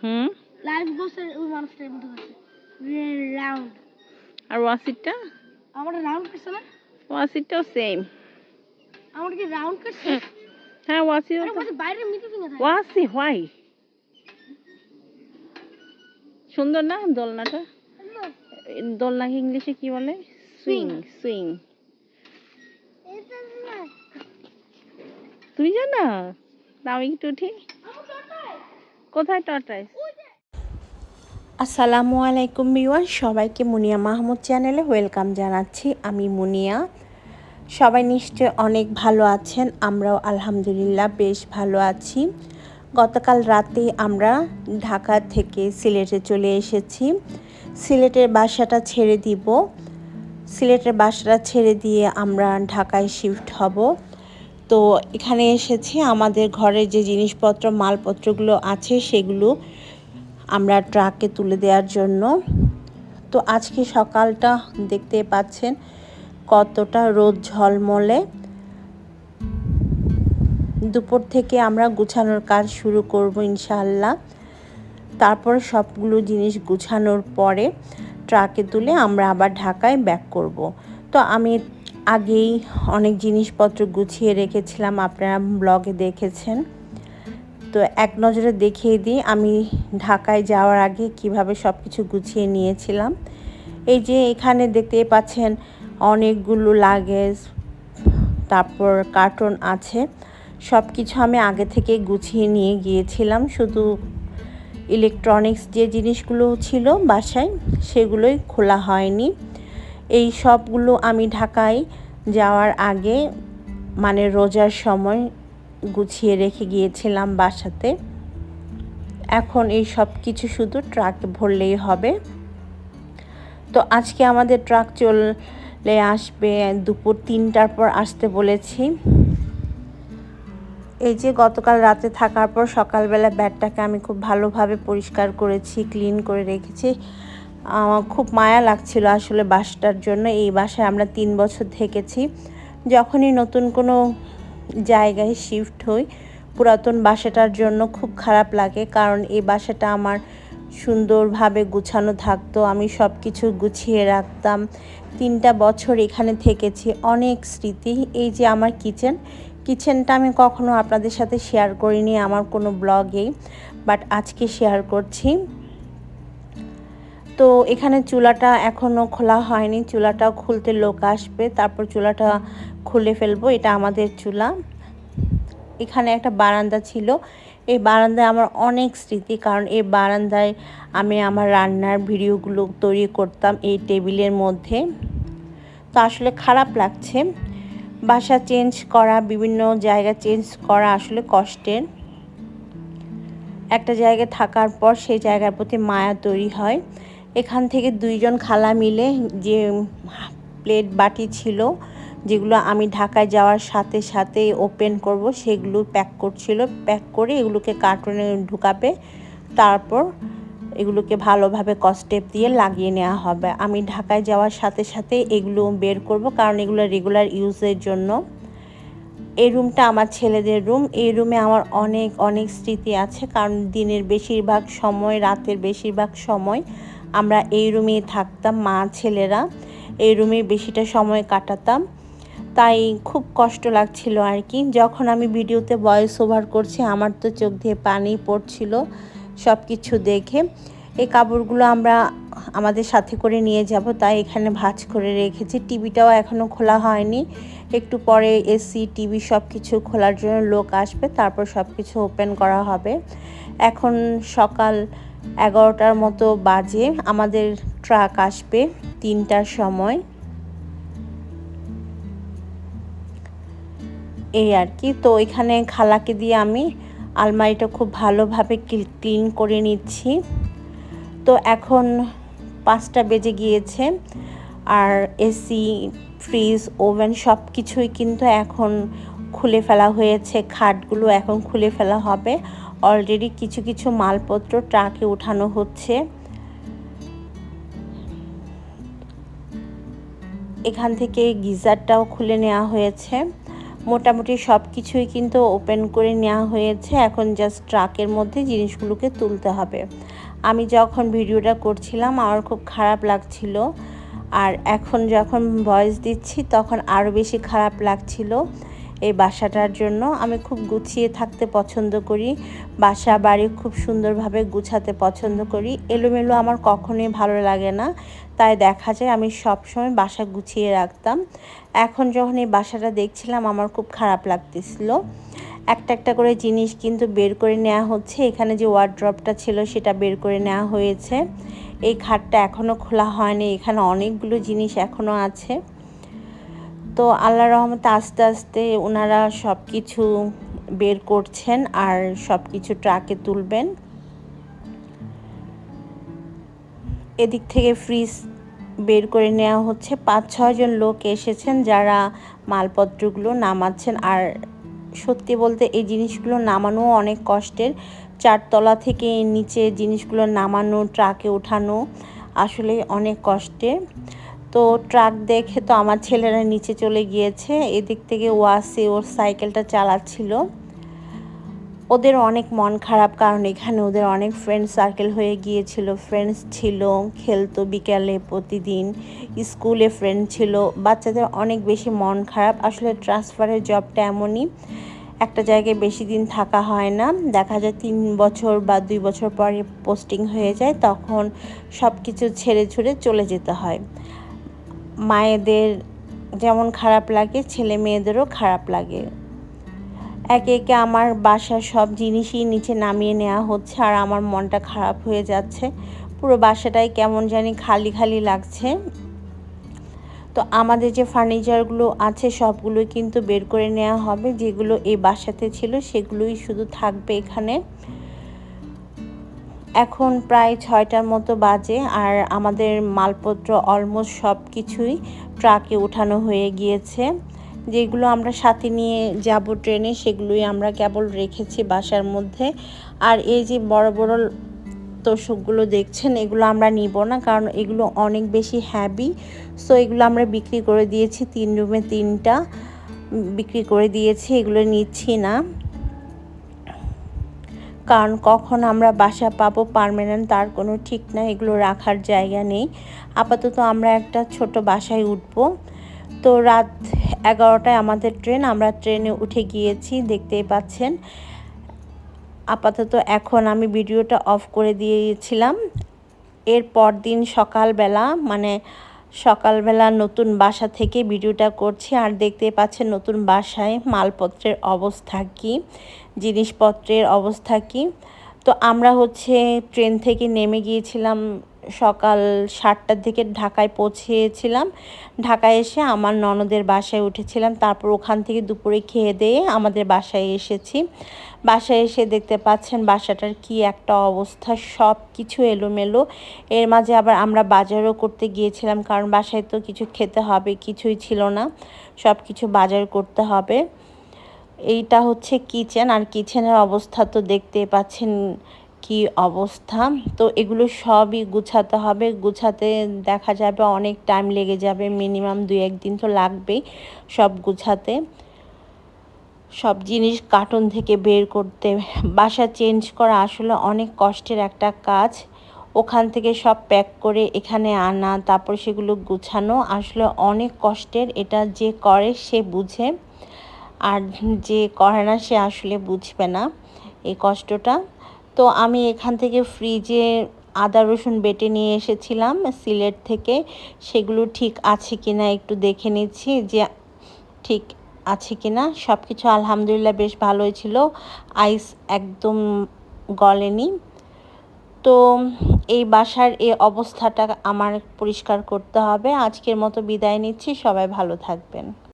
হুম? Life ওই মানুষটার মতো করছে রাউন্ড আর ওয়াসিটটা? আমার রাউন্ড করছে না? ওয়াসিটটাও সেম আমার কি রাউন্ড করছে? হ্যাঁ। ওয়াসি আরে বলছে বাইরে মিটে ওয়াসি হোয়াই সুন্দর না দোলনাটা? দোলনাকে ইংলিশে কি বলে? সুইং সুইং তুমি জানো? দাও একটু উঠি। কোথায় টর্টাইস আসসালামু আলাইকুম বিওয়ান সবাইকে মুনিয়া মাহমুদ চ্যানেলে ওয়েলকাম জানাচ্ছি আমি মুনিয়া। সবাই নিশ্চয় অনেক ভালো আছেন, আমরাও আলহামদুলিল্লাহ বেশ ভালো আছি। গতকাল রাতে আমরা ঢাকা থেকে সিলেটে চলে এসেছি। সিলেটের বাসাটা ছেড়ে দিব। সিলেটের বাসাটা ছেড়ে দিয়ে আমরা ঢাকায় শিফট হব। তো এখানে এসেছি। আমাদের ঘরে যে জিনিসপত্র, মালপত্রগুলো আছে, সেগুলো আমরা ট্রাকে তুলে দেওয়ার জন্য। তো আজকে সকালটা দেখতে পাচ্ছেন কতটা রোদ ঝলমলে। দুপুর থেকে আমরা গুছানোর কাজ শুরু করব ইনশাল্লাহ তারপর সবগুলো জিনিস গুছানোর পরে ট্রাকে তুলে আমরা আবার ঢাকায় ব্যাক করব। তো আমি আগেই অনেক জিনিসপত্র গুছিয়ে রেখেছিলাম, আপনারা ব্লগে দেখেছেন। তো এক নজরে দেখিয়ে দিই, আমি ঢাকায় যাওয়ার আগে কীভাবে সব কিছু গুছিয়ে নিয়েছিলাম। এই যে এখানে দেখতে পাচ্ছেন অনেকগুলো লাগেজ, তারপর কার্টন আছে। সব কিছু আমি আগে থেকে গুছিয়ে নিয়ে গিয়েছিলাম, শুধু ইলেকট্রনিক্স যে জিনিসগুলো ছিল বাসায়, সেগুলোই খোলা হয়নি। এই সবগুলো আমি ঢাকায় যাওয়ার আগে মানে রোজার সময় গুছিয়ে রেখে গিয়েছিলাম বাসাতে। এখন এই সব কিছু শুধু ট্রাকে ভরলেই হবে। তো আজকে আমাদের ট্রাক চলে আসবে দুপুর তিনটার পর আসতে বলেছি। এই যে গতকাল রাতে থাকার পর সকালবেলা ব্যাটটাকে আমি খুব ভালোভাবে পরিষ্কার করেছি, ক্লিন করে রেখেছি। খুব মায়া লাগছিল আসলে বাসটার জন্য। এই বাসায় আমরা তিন বছর থেকেছি। যখনই নতুন কোনো জায়গায় শিফট হই, পুরাতন বাসাটার জন্য খুব খারাপ লাগে। কারণ এই বাসাটা আমার সুন্দরভাবে গুছানো থাকতো, আমি সব কিছু গুছিয়ে রাখতাম। তিনটা বছর এখানে থেকেছি, অনেক স্মৃতি। এই যে আমার কিচেন, কিচেনটা আমি কখনো আপনাদের সাথে শেয়ার করিনি, আমার কোনো ব্লগেই বাট আজকে শেয়ার করছি। তো এখানে চুলাটা এখনও খোলা হয়নি। চুলাটাও খুলতে লোক আসবে। তারপর চুলাটা খুলে ফেলব। এটা আমাদের চুলা। এখানে একটা বারান্দা ছিল। এই বারান্দায় আমার অনেক স্মৃতি, কারণ এই বারান্দায় আমি আমার রান্নার ভিডিওগুলো তৈরি করতাম এই টেবিলের মধ্যে। তো আসলে খারাপ লাগছে। বাসা চেঞ্জ করা, বিভিন্ন জায়গা চেঞ্জ করা আসলে কষ্টের। একটা জায়গায় থাকার পর সেই জায়গার প্রতি মায়া তৈরি হয়। এখান থেকে দুইজন খালা মিলে যে প্লেট বাটি ছিল, যেগুলো আমি ঢাকায় যাওয়ার সাথে সাথে ওপেন করব, সেগুলো প্যাক করছিল। প্যাক করে এগুলোকে কার্টুনে ঢুকাবে, তারপর এগুলোকে ভালোভাবে কস্টেপ দিয়ে লাগিয়ে নেওয়া হবে। আমি ঢাকায় যাওয়ার সাথে সাথে এগুলো বের করব, কারণ এগুলো রেগুলার ইউজের জন্য। এই রুমটা আমার ছেলেদের রুম এই রুমে আমার অনেক অনেক স্মৃতি আছে, কারণ দিনের বেশিরভাগ সময়, রাতের বেশিরভাগ সময় আমরা এই রুমেই থাকতাম, মা, ছেলেরা। এই রুমে বেশিটা সময় কাটাতাম। তাই খুব কষ্ট লাগছিল আর কি। যখন আমি ভিডিওতে ভয়েস ওভার করছি, আমার তো চোখ দিয়ে পানি পড়ছিল সব কিছু দেখে। এই কাপড়গুলো আমরা আমাদের সাথে করে নিয়ে যাব। তাই এখানে ভাজ করে রেখেছি। টিভিটাও এখনও খোলা হয়নি। একটু পরে এসি, টিভি সব কিছু খোলার জন্য লোক আসবে। তারপর সব কিছু ওপেন করা হবে। এখন সকাল এগারোটার মতো বাজে, আমাদের ট্রাক আসবে তিনটার সময়। এই আর কি, তো এখানে খালাকে দিয়ে আমি আলমারিটা খুব ভালোভাবে ক্লিন করে নিচ্ছি। তো এখন পাঁচটা বেজে গিয়েছে, আর এসি, ফ্রিজ, ওভেন সব কিছুই কিন্তু এখন খুলে ফেলা হয়েছে, খাটগুলো এখন খুলে ফেলা হবে। অলরেডি কিছু কিছু মালপত্র ট্রাকে উঠানো হচ্ছে। এখান থেকে গিজারটাও খুলে নেওয়া হয়েছে। মোটামুটি সব কিছুই কিন্তু ওপেন করে নেওয়া হয়েছে। এখন জাস্ট ট্রাকের মধ্যে জিনিসগুলোকে তুলতে হবে। আমি যখন ভিডিওটা করছিলাম, আমার খুব খারাপ লাগছিল। আর এখন যখন ভয়েস দিচ্ছি, তখন আরও বেশি খারাপ লাগছিল। এই বাসাটার জন্য আমি খুব গুছিয়ে থাকতে পছন্দ করি। বাসা বাড়ি খুব সুন্দরভাবে গুছাতে পছন্দ করি। এলোমেলো আমার কখনোই ভালো লাগে না। তাই দেখা যায় আমি সবসময় বাসা গুছিয়ে রাখতাম। এখন যখন এই বাসাটা দেখছিলাম আমার খুব খারাপ লাগতেছিল। একটা একটা করে জিনিস কিন্তু বের করে নেওয়া হচ্ছে। এখানে যে ওয়ার্ড্রপটা ছিল সেটা বের করে নেওয়া হয়েছে। এই খাটটা এখনও খোলা হয়নি। এখানে অনেকগুলো জিনিস এখনও আছে। তো আল্লাহ রহমতে আস্তে আস্তে ওনারা সব কিছু বের করছেন আর সব কিছু ট্রাকে তুলবেন। এদিক থেকে ফ্রিজ বের করে নেওয়া হচ্ছে। পাঁচ ছয়জন লোক এসেছেন যারা মালপত্রগুলো নামাচ্ছেন আর সত্যি বলতে এই জিনিসগুলো নামানো অনেক কষ্টের। চারতলা থেকে নিচে জিনিসগুলো নামানো, ট্রাকে ওঠানো আসলে অনেক কষ্টের। তো ট্রাক দেখে তো আমার ছেলেরা নিচে চলে গিয়েছে। এদিক থেকে ওয়াসি ওর সাইকেলটা চালাচ্ছিল। ওদের অনেক মন খারাপ কারণ এখানে ওদের অনেক ফ্রেন্ড সার্কেল হয়ে গিয়েছিল। ফ্রেন্ডস ছিল, খেলতো বিকালে প্রতিদিন, স্কুলে ফ্রেন্ড ছিল। বাচ্চাদের অনেক বেশি মন খারাপ। আসলে ট্রান্সফারের জবটা এমনই, একটা জায়গায় বেশি দিন থাকা হয় না। দেখা যায় তিন বছর বা দুই বছর পরে পোস্টিং হয়ে যায়, তখন সব কিছু ছেড়ে ছুড়ে চলে যেতে হয়। মায়েদের যেমন খারাপ লাগে, ছেলে মেয়েদেরও খারাপ লাগে। একে একে আমার বাসার সব জিনিসই নিচে নামিয়ে নেওয়া হচ্ছে আর আমার মনটা খারাপ হয়ে যাচ্ছে। পুরো বাসাটাই কেমন জানি খালি খালি লাগছে। তো আমাদের যে ফার্নিচারগুলো আছে সবগুলোই কিন্তু বের করে নেওয়া হবে, যেগুলো এই বাসাতে ছিল সেগুলোই শুধু থাকবে এখানে। এখন প্রায় ছয়টার মতো বাজে আর আমাদের মালপত্র অলমোস্ট সব কিছুই ট্রাকে উঠানো হয়ে গিয়েছে। যেগুলো আমরা সাথে নিয়ে যাব ট্রেনে, সেগুলোই আমরা কেবল রেখেছি বাসার মধ্যে। আর এই যে বড় বড় তোষকগুলো দেখছেন, এগুলো আমরা নিব না কারণ এগুলো অনেক বেশি হ্যাভি সো এগুলো আমরা বিক্রি করে দিয়েছি, তিন রুমে তিনটা বিক্রি করে দিয়েছি, এগুলো নিচ্ছি না। কারণ কখন আমরা বাসা পাবো পারমানেন্ট তার কোনো ঠিক না এগুলো রাখার জায়গা নেই। আপাতত আমরা একটা ছোট বাসায় উঠবো। তো রাত এগারোটায় আমাদের ট্রেন, আমরা ট্রেনে উঠে গিয়েছি, দেখতেই পাচ্ছেন। আপাতত এখন আমি ভিডিওটা অফ করে দিয়েছিলাম। এর দিন সকালবেলা মানে সকালবেলা নতুন বাসা থেকে ভিডিওটা করছি আর দেখতে পাচ্ছেন নতুন বাসায় মালপত্রের অবস্থা কী, জিনিসপত্রের অবস্থা কী। তো আমরা হচ্ছে ট্রেন থেকে নেমে গিয়েছিলাম সকাল সাতটার দিকে ঢাকায় পৌঁছেছিলাম। ঢাকায় এসে আমার ননদের বাসায় উঠেছিলাম। তারপর ওখান থেকে দুপুরে খেয়ে দিয়ে আমাদের বাসায় এসেছি। বাসায় এসে দেখতে পাচ্ছেন বাসাটার কি একটা অবস্থা সব কিছু এলোমেলো। এর মাঝে আবার আমরা বাজারও করতে গিয়েছিলাম কারণ বাসায় তো কিছু খেতে হবে, কিছুই ছিল না। সব কিছু বাজার করতে হবে। এইটা হচ্ছে কিচেন। আর কিচেনের অবস্থা তো দেখতে পাচ্ছেন কি অবস্থা? তো এগুলো সবই গুছাতে হবে। গুছাতে দেখা যাবে অনেক টাইম লেগে যাবে মিনিমাম দুই একদিন তো লাগবেই সব গুছাতে। সব জিনিস কার্টন থেকে বের করতে, বাসা চেঞ্জ করা আসলে অনেক কষ্টের একটা কাজ। ওখান থেকে সব প্যাক করে এখানে আনা, তারপর সেগুলো গুছানো আসলে অনেক কষ্টের, এটা যে করে সে বুঝে। আর যে করে না সে আসলে বুঝবে না এই কষ্টটা। তো আমি এখান থেকে ফ্রিজে আদা, রসুন বেটে নিয়ে এসেছিলাম, সিলেট থেকে। সেগুলো ঠিক আছে কিনা একটু দেখে নিচ্ছি যে ঠিক আছে কিনা। সব কিছু আলহামদুলিল্লাহ বেশ ভালোই ছিল। আইস একদম গলেনি। তো এই বাসার এই অবস্থাটা আমার পরিষ্কার করতে হবে। আজকের মতো বিদায় নিচ্ছি। সবাই ভালো থাকবেন।